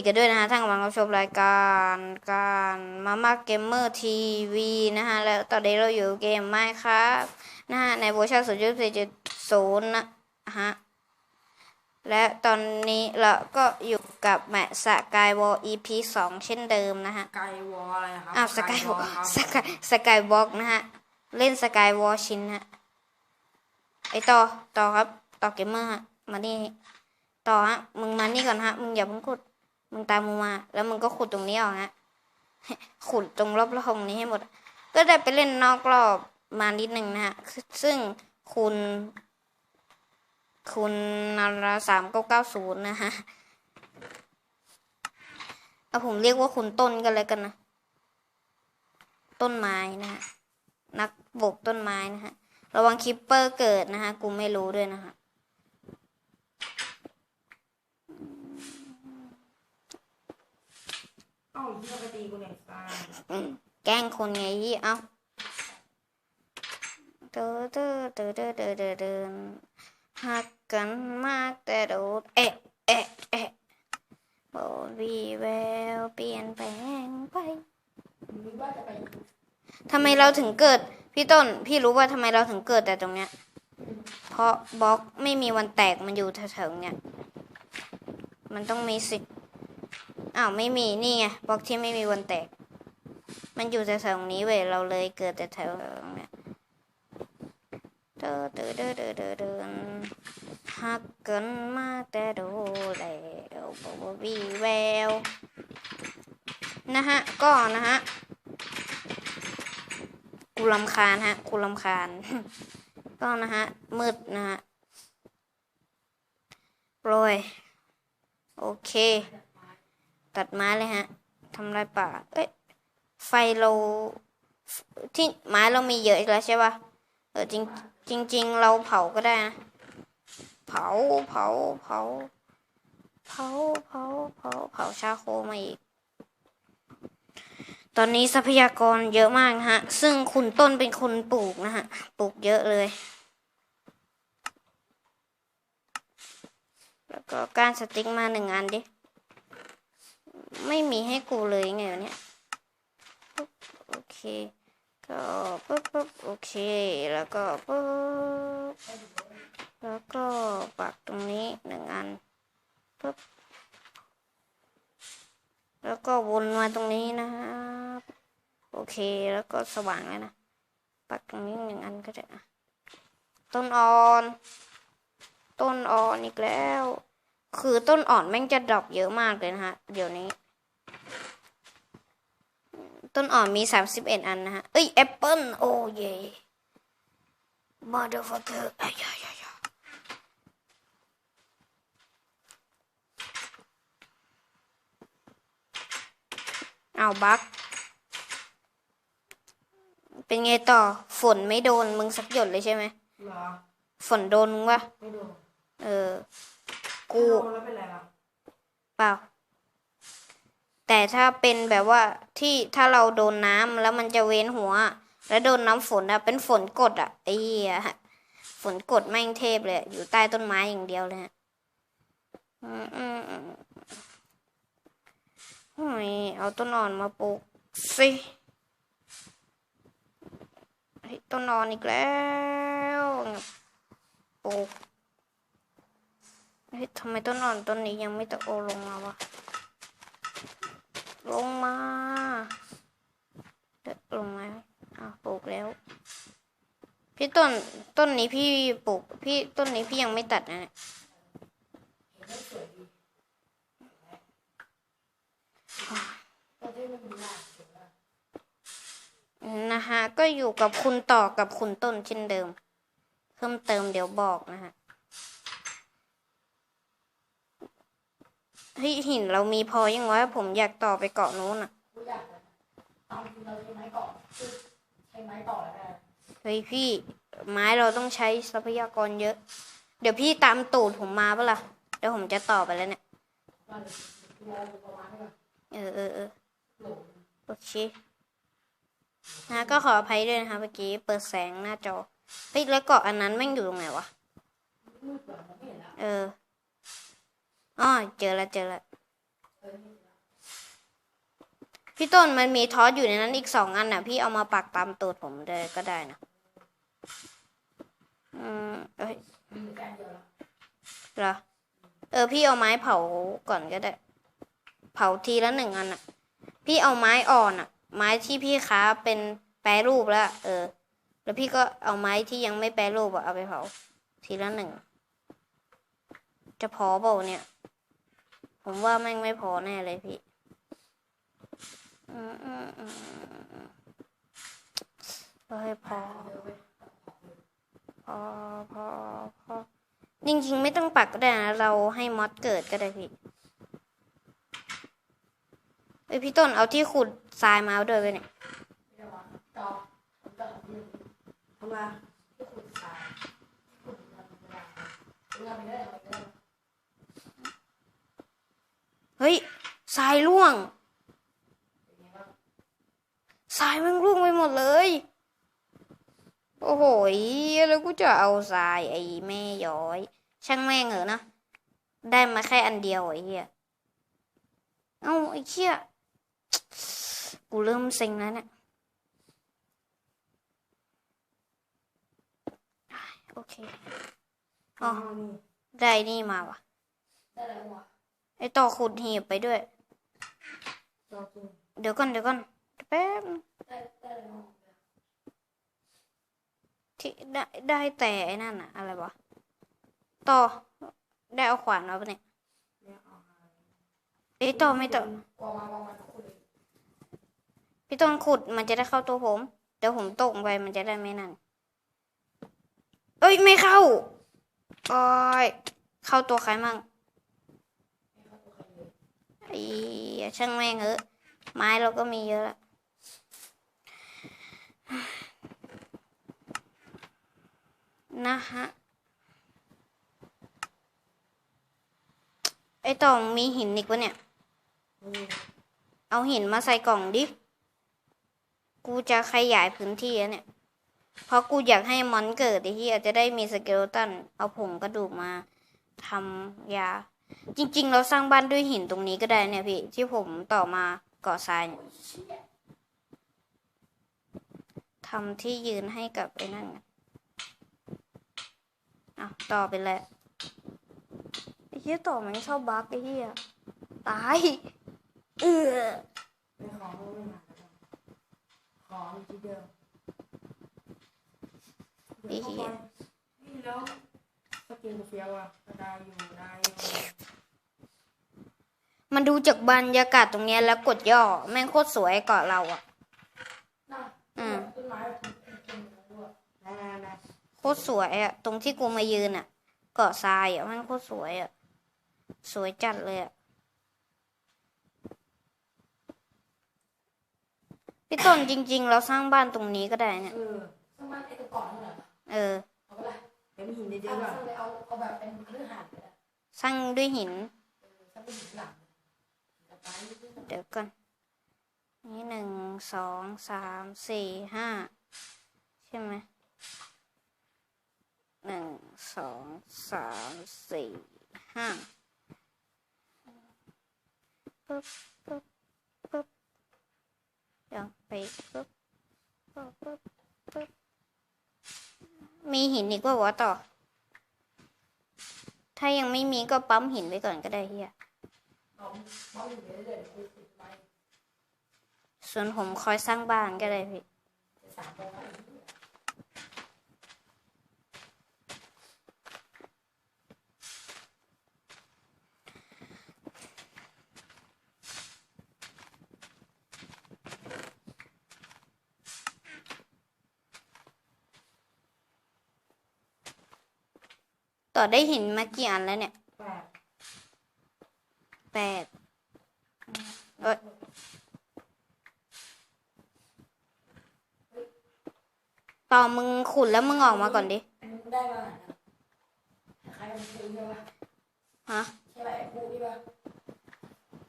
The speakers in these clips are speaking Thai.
ก็สวัสดีกันด้วยนะฮะท่านกำลังรับชมรายการการมาม่าเกมเมอร์ทีวีนะฮะแล้วตอนนี้เราอยู่เกมไมค์ครับนะฮะในเวอร์ชัน0.4.0นะฮะและตอนนี้เราก็อยู่กับแมทสกายวอล EP 2เช่นเดิมนะฮะไกวอลอะไรครับอ้าวสกายวอลครับสกายสกายวอล์กนะฮะ เล่นสกายวอลชินฮะไอต่อต่อครับ ต่อเกมเมอร์ฮะ มานี่ต่อฮะ มึงมานี่ก่อนฮะ มึงอย่าเพิ่งขุด มึงตามมึงมา แล้วมึงก็ขุดตรงนี้ออกฮะขุดตรงรอบๆตรงนี้ให้หมด ก็ได้ไปเล่นนอกรอบมานิดหนึ่งนะฮะ ซึ่งคุณ คุณนาราสามเก้าเก้าศูนย์นะฮะเอาผมเรียกว่าคุณต้นกันเลยกันนะ ต้นไม้นะฮะ นักบกต้นไม้นะฮะ ระวังคิปเปอร์เกิดนะฮะ กูไม่รู้ด้วยนะฮะ อ้าเหี้ยไปตีกูเนี่ยตายอืมแกล้งคนไงยี่เอ้าเตอเตอเตอเตอเตอเตอเดินหักกันมากแต่โดดเอ๊ะเอ๊ะเอ๊ะบวีแววเปลี่ยนแปลงไปนึกว่าจะไปทำไมเราถึงเกิด พี่ต้น พี่รู้ว่าทำไมเราถึงเกิดแต่ตรงเนี้ย เพราะบล็อกไม่มีวันแตกมันอยู่แถวๆเนี่ยมันต้องมีสิ อ้าวไม่มีนี่ไงบล็อกที่ไม่มีวันแตก มันอยู่แถวๆนี้เว้ยเราเลยเกิดแต่แถวเนี่ยเดินเดินเดินเดินเดินหักกันมาแต่โดแล้วบอกวีแววนะฮะก็นะฮะกูลำคาญฮะกูลำคาญ ก็นะฮะมืดนะฮะโปรยโอเค ตัดไม้เลยฮะทำลายป่า เอ้ย ไฟเราที่ไม้เรามีเยอะอีกแล้วใช่ปะเออจริงจริงๆเราเผาก็ได้นะ เผาเผาเผา เผาเผาเผาเผาชาโคมาอีก ตอนนี้ทรัพยากรเยอะมากนะฮะ ซึ่งคุณต้นเป็นคนปลูกนะฮะ ปลูกเยอะเลย แล้วก็กานสติ๊กมาหนึ่งอันดิ ไม่มีให้กูเลยไงวะเนี่ยปุ๊บโอเค ก็ปุ๊บปุ๊บโอเค แล้วก็ปุ๊บแล้วก็ปักตรงนี้หนึ่งอันปุ๊บแล้วก็วนมาตรงนี้นะครับโอเคแล้วก็สว่างแล้วนะปักตรงนี้หนึ่งอันก็ได้อะต้นอ่อน ต้นอ่อนอีกแล้ว คือต้นอ่อนแม่งจะดรอปเยอะมากเลยนะฮะ เดี๋ยวนี้ ต้นอ่อนมีสามสิบเอ็ดอันนะฮะ เอ้ยแอปเปิลโอ้เย่มาเดอร์ฟักเกอร์อ้ยายายาเอาบักเป็นไงต่อ ฝนไม่โดนมึงสักหยดเลยใช่ไหมเหรอฝนโดนมึงวะ ไม่โดน เออ กูโดนแล้วเป็นไรล่ะเปล่า แต่ถ้าเป็นแบบว่าที่ถ้าเราโดนน้ำแล้วมันจะเว้นหัว แล้วโดนน้ำฝนอะเป็นฝนกดอะไอ้เหี้ยฝนกดแม่งเทพเลย อยู่ใต้ต้นไม้อย่างเดียวเลยฮะอืมอืมอืมโอ้ยเอาต้นอ่อนมาปลูกสิเฮ้ยต้นอ่อนอีกแล้วปลูก เฮ้ยทำไมต้นอ่อนต้นนี้ยังไม่ตะโอลงมาวะ ลงมาเดยวลงมาอ้าวปลูกแล้ว พี่ต้นต้นนี้พี่ปลูก พี่ต้นนี้พี่ยังไม่ตัดนะเนี่ยนะฮะก็อยู่กับคุณต่อกับคุณต้นเช่นเดิม เพิ่มเติมเดี๋ยวบอกนะฮะ เฮ้ยหินเรามีพอยังวะผมอยากต่อไปเกาะนู้นอะกูอยากจะเอาเราใช้ไม้ก่อนใช้ไม้ต่อแล้วกันเฮ้ยพี่ ไม้เราต้องใช้ทรัพยากรเยอะ เดี๋ยวพี่ตามตูดผมมาปะล่ะเดี๋ยวผมจะต่อไปแล้วเนี่ยเออเออเออโอเคนะก็ขออภัยด้วยนะคะเมื่อกี้เปิดแสงหน้าจอเฮ้ยแล้วเกาะอันนั้นแม่งอยู่ตรงไหนวะเออ อ๋อเจอแล้วเจอแล้วพี่ต้นมันมีทอสอยู่ในนั้นอีกสองอันน่ะ พี่เอามาปักตามตูดผมเลยก็ได้นะอืมเอ้ยมีอยู่แค่อันเดียวแล้วเหรอเออ พี่เอาไม้เผาก่อนก็ได้ เผาทีละหนึ่งอันน่ะ พี่เอาไม้อ่อนอะ ไม้ที่พี่ค้าเป็นแปรรูปแล้วเออ แล้วพี่ก็เอาไม้ที่ยังไม่แปรรูปอะเอาไปเผา ทีละหนึ่งจะพอเปล่าเนี่ย ผมว่าแม่งไม่พอแน่เลยพี่อืมอืมอืมอืมเฮ้ยพอ พอพอพอจริงๆ ไม่ต้องปักก็ได้นะ เราให้มอสเกิดก็ได้พี่เอ้ยพี่ต้นเอาที่ขุดทรายมาเอาด้วยไปเนี่ยทำไมขุดทรายขุดทรื่องไมได้เอาไปได้ เฮ้ยทรายร่วงเป็นไงบ้างทรายมันร่วงไปหมดเลย โอ้โหยแล้วกูจะเอาทรายไอ้แม่ย้อย ช่างแม่งเหอะนะ ได้มาแค่อันเดียวไอ้เหี้ย เอ้าไอ้เหี้ย กูเริ่มเซ็งแล้วเนี่ย โอเค อ๋อนี่ได้นี่มาวะได้แล้ววะ ไอต่อขุดหีบไปด้วย เดี๋ยวก่อนเดี๋ยวก่อนแป๊บที่ได้ได้แต่ไอ้นั่นอะอะไรวะต่อได้เอาขวานมาปะเนี่ยเนี่ยเฮ้ยต่อไม่ต่อพี่ต้นขุดมันจะได้เข้าตัวผมเดี๋ยวผมตกไปมันจะได้ไม่นั่นเอ้ยไม่เข้าโอ้ยเข้าตัวใครมั่ง ไม่เข้าตัวใครเลย ไอ้ช่างแม่งเออะไม้เราก็มีเยอะแล้วนะฮะไอต่องมีหินอีกวะเนี่ย เอาหินมาใส่กล่องดิ กูจะขยายพื้นที่แล้วเนี่ย เพราะกูอยากให้มอนเกิดไอ้ที่อาจจะได้มีสเกลตัน เอาผงกระดูกมาทำยา จริง ๆ เราสร้างบ้านด้วยหินตรงนี้ก็ได้เนี่ยพี่ ที่ผมต่อมาก่อทรายเนี่ยเชี่ยทำที่ยืนให้กับไอ้นั่นไงอะต่อไปเลยไอ้เหี้ยต่อมันชอบบั๊กไอ้เหี้ยตาย เออไม่ขอไม่ไม่มาแล้วกันขออยู่ที่เดิมไอ้เหี้ย นี่แล้วสกินเฟียวอะก็ได้อยู่ได้อยู่มันดูจากบรรยากาศตรงเนี้ยแล้วกดย่อ แม่งโคตรสวยเกาะเราอะน่ะอืม ต้นไม้เป็นเป็นเป็นด้วยได้ได้ได้โคตรสวยอะตรงที่กูมายืนอะเกาะทรายอะแม่งโคตรสวยอะสวยจัดเลยอะพี่ต้นจริง ๆ เราสร้างบ้านตรงนี้ก็ได้เนี่ย เออต้นไม้ไอ้ตัวก่อนนั่นแหละ เออ เอาไปเลยเดี๋ยวมีหินเยเอาอะๆอะเลยเอาเอาแบบเป็นเครื่องหันเลยสร้างด้วยหินเออถ้าเป็นหินหลังจะไปนิดนึงเดี๋ยวก่อนนี่หนึ่งสองสามสี่ห้าใช่ไหมหนึ่งสองสามสี่ห้าปึ๊บปึ๊บปึ๊บเดี๋ยวไปปึ๊บปึ๊บปึ๊บปึ๊บ มีหินอีกว่าวะต่อ ถ้ายังไม่มีก็ปั๊มหินไว้ก่อนก็ได้เฮียส่วนผมคอยสร้างบ้านก็ได้พี่ สามโมงแล้ว ต่อได้หินมากี่อันแล้วเนี่ยแปดแปดเอ้ยต่อมึงขุดแล้วมึงออกมาก่อนดิอันนี้มึงได้มาใครมันซื้อใช่ปะฮะใช่ปะไอ้กูนี่ปะ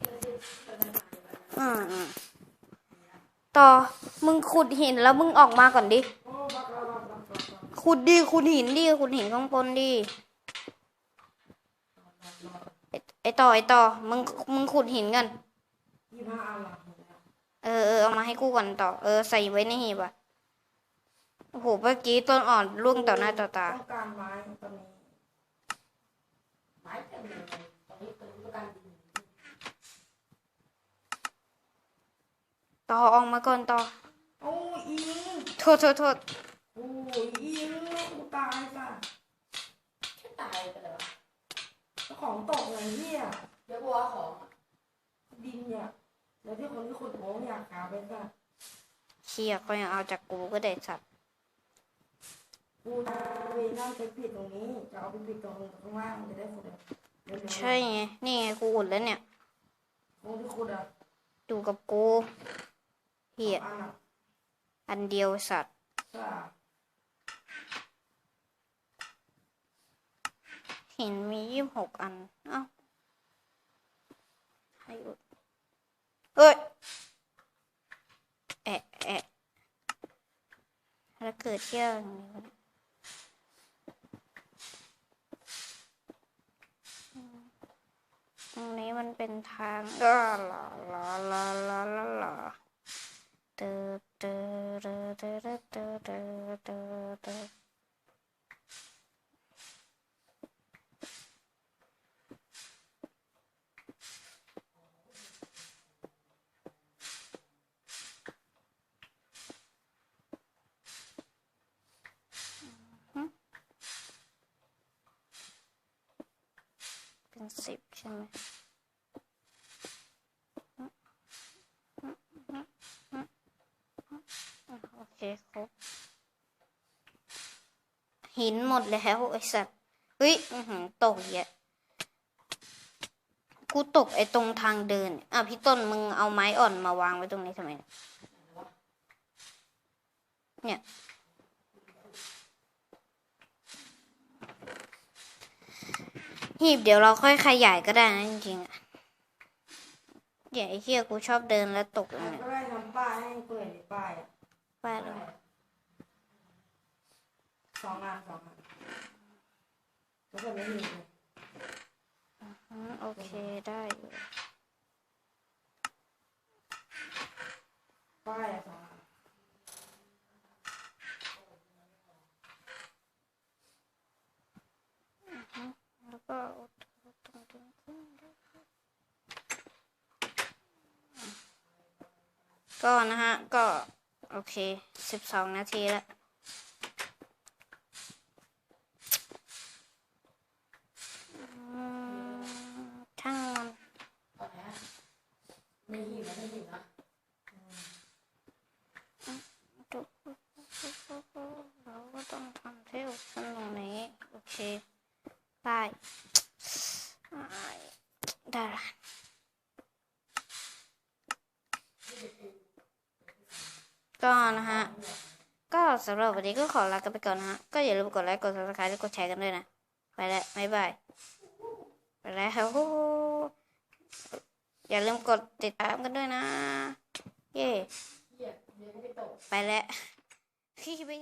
ที่มันซื้อเป็นมาอยู่ปะอืมอืมต่อมึงขุดหินแล้วมึงออกมาก่อนดิโอ้บักแล้วบักบักบักบักขุดดิขุดหินดิขุดหินข้างบนดิ ไอ้ไอต่อไอต่อมึงมึงขุดหินกันยี่ห้าอันหลังหมดแล้วเออเออเอามาให้กูก่อนต่อ เออใส่ไว้ในหีบอะโอ้โหเมื่อกี้ต้นอ่อนร่วงต่อหน้าต่อตาต้องการไม้ตอนนี้ไม้เต็มเลยตอนนี้เป็นฤดูกาลดินต่อออกมาก่อนต่อโอ้ยอิงโทษโทษโทษโอ้ยอิงกูตายป่ะ แค่ตายไปเลยวะ เจ้า ของตกไงเฮียเดี๋ยวกูเอาของอะดินเนี่ย แล้วที่คนที่ขุดโถงอยากหาไปป่ะเชี่ยก็ยังเอาจากกูก็ได้สัตว์กูจะไปนั่งไปปิดตรงนี้ จะเอาไปปิดตรงข้างล่างมันจะได้ขุดอะเร็วๆใช่ไงนี่ไงกูอุดแล้วเนี่ยตรงที่ขุดอะดูกับกูเฮียอันอะอันเดียวสัตว์ ใช่ เห็นมียี่สิบหกอัน เอ้าให้อุดเอ้ย แอะแอะแล้วเกิดเที่ยอย่างนี้ เป็นสิบใช่ไหมโอเคครบ หินหมดแล้วไอ้สัตว์เฮ้ยตกเยอะกูตกไอ้ตรงทางเดิน อะพี่ต้นมึงเอาไม้อ่อนมาวางไว้ตรงนี้ทำไม เนี่ยเนี่ย หีบเดี๋ยวเราค่อยขยายก็ได้นะจริงๆอะอย่าไอ้เหี้ยกูชอบเดินแล้วตกอย่างแล้วเงี้ยก็ได้ทำป้ายให้เปิดในป้ายอะป้ายเลยสองงานสองงานแล้วก็ไม่มีเลยอืมโอเคได้อยู่ป้ายอะสองงาน แล้ว ก็ตรงตรงก็นะฮะ ก็ โอเคสิบสองนาทีแล้วอืมช่างมัน ตอนนี้มีหินนะมีหินนะ เราก็ต้องทำเที่ยวสนตรงนี้ โอเค ได้ละก็นะฮะ ก็สำหรับวันนี้ก็ขอลากันไปก่อนนะฮะ ก็อย่าลืมกดไลค์ กด subscribe และกดแชร์กันด้วยนะ ไปแล้วบ๊ายบาย ไปแล้วอย่าลืมกดติดตามกันด้วยนะ เย่ไปแล้วพี่ไม่